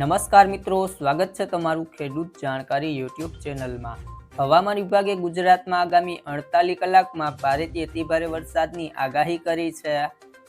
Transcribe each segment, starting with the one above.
નમસ્કાર મિત્રો, સ્વાગત છે તમારું ખેડૂત જાણકારી યુટ્યુબ ચેનલમાં. હવામાન વિભાગે ગુજરાતમાં આગામી અડતાલીસ કલાકમાં ભારેથી અતિભારે વરસાદની આગાહી કરી છે.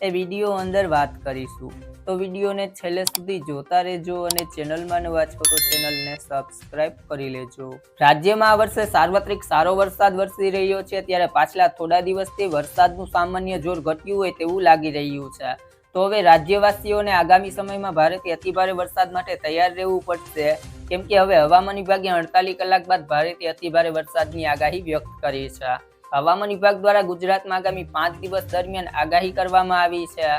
એ વીડિયો અંદર વાત કરીશું. તો વિડીયોને છેલ્લે સુધી જોતા રહેજો અને ચેનલમાં નવા છો તો ચેનલને સબસ્ક્રાઇબ કરી લેજો. રાજ્યમાં આ વર્ષે સાર્વત્રિક સારો વરસાદ વરસી રહ્યો છે. ત્યારે પાછલા થોડા દિવસથી વરસાદનું સામાન્ય જોર ઘટ્યું હોય તેવું લાગી રહ્યું છે. તો હવે રાજ્યવાસીઓને આગામી સમયમાં ભારેથી અતિભારે વરસાદ માટે તૈયાર રહેવું પડશે, કેમ કે હવે હવામાન વિભાગે અડતાલીસ કલાક બાદ ભારેથી અતિભારે વરસાદની આગાહી વ્યક્ત કરી છે. હવામાન વિભાગ દ્વારા ગુજરાતમાં આગામી પાંચ દિવસ દરમિયાન આગાહી કરવામાં આવી છે,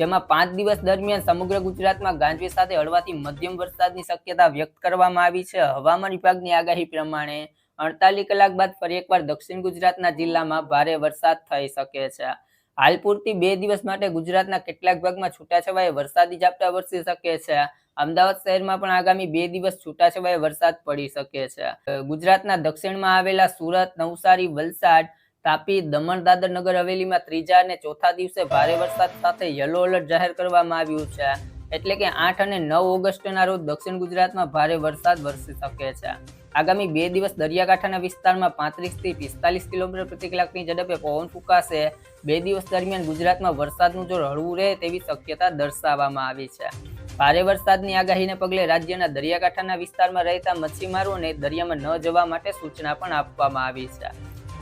જેમાં પાંચ દિવસ દરમિયાન સમગ્ર ગુજરાતમાં ગાંજવી સાથે હળવાથી મધ્યમ વરસાદની શક્યતા વ્યક્ત કરવામાં આવી છે. હવામાન વિભાગની આગાહી પ્રમાણે અડતાલીસ કલાક બાદ ફરી એકવાર દક્ષિણ ગુજરાતના જિલ્લામાં ભારે વરસાદ થઈ શકે છે. હાલ પૂરતી બે દિવસ માટે ગુજરાતના કેટલાક ભાગમાં છૂટાછવાયે વરસાદી ઝાપટા વરસી શકે છે. અમદાવાદ શહેરમાં પણ આગામી બે દિવસ છૂટાછવાયે વરસાદ પડી શકે છે. ગુજરાતના દક્ષિણમાં આવેલા સુરત, નવસારી, વલસાડ, તાપી, દમણ દાદર નગર હવેલીમાં ત્રીજા અને ચોથા દિવસે ભારે વરસાદ સાથે યલો એલર્ટ જાહેર કરવામાં આવ્યું છે. એટલે કે આઠ અને નવ ઓગસ્ટના રોજ દક્ષિણ ગુજરાતમાં ભારે વરસાદ વરસી શકે છે. આગામી બે દિવસ દરિયાકાંઠાના વિસ્તારમાં પાંત્રીસથી પિસ્તાલીસ કિલોમીટર પ્રતિ કલાકની ઝડપે પવન ફૂંકાશે. બે દિવસ દરમિયાન ગુજરાતમાં વરસાદનું જોર હળવું રહે તેવી શક્યતા દર્શાવવામાં આવી છે. ભારે વરસાદની આગાહીને પગલે રાજ્યના દરિયાકાંઠાના વિસ્તારમાં રહેતા મચ્છીમારોને દરિયામાં ન જવા માટે સૂચના પણ આપવામાં આવી છે.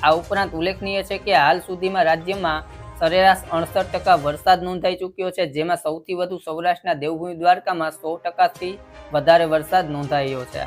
આ ઉપરાંત ઉલ્લેખનીય છે કે હાલ સુધીમાં રાજ્યમાં સરેરાશ અડસઠ ટકા વરસાદ નોંધાઈ ચૂક્યો છે, જેમાં સૌથી વધુ સૌરાષ્ટ્રના દેવભૂમિ દ્વારકામાં સો ટકાથી વધારે વરસાદ નોંધાયો છે.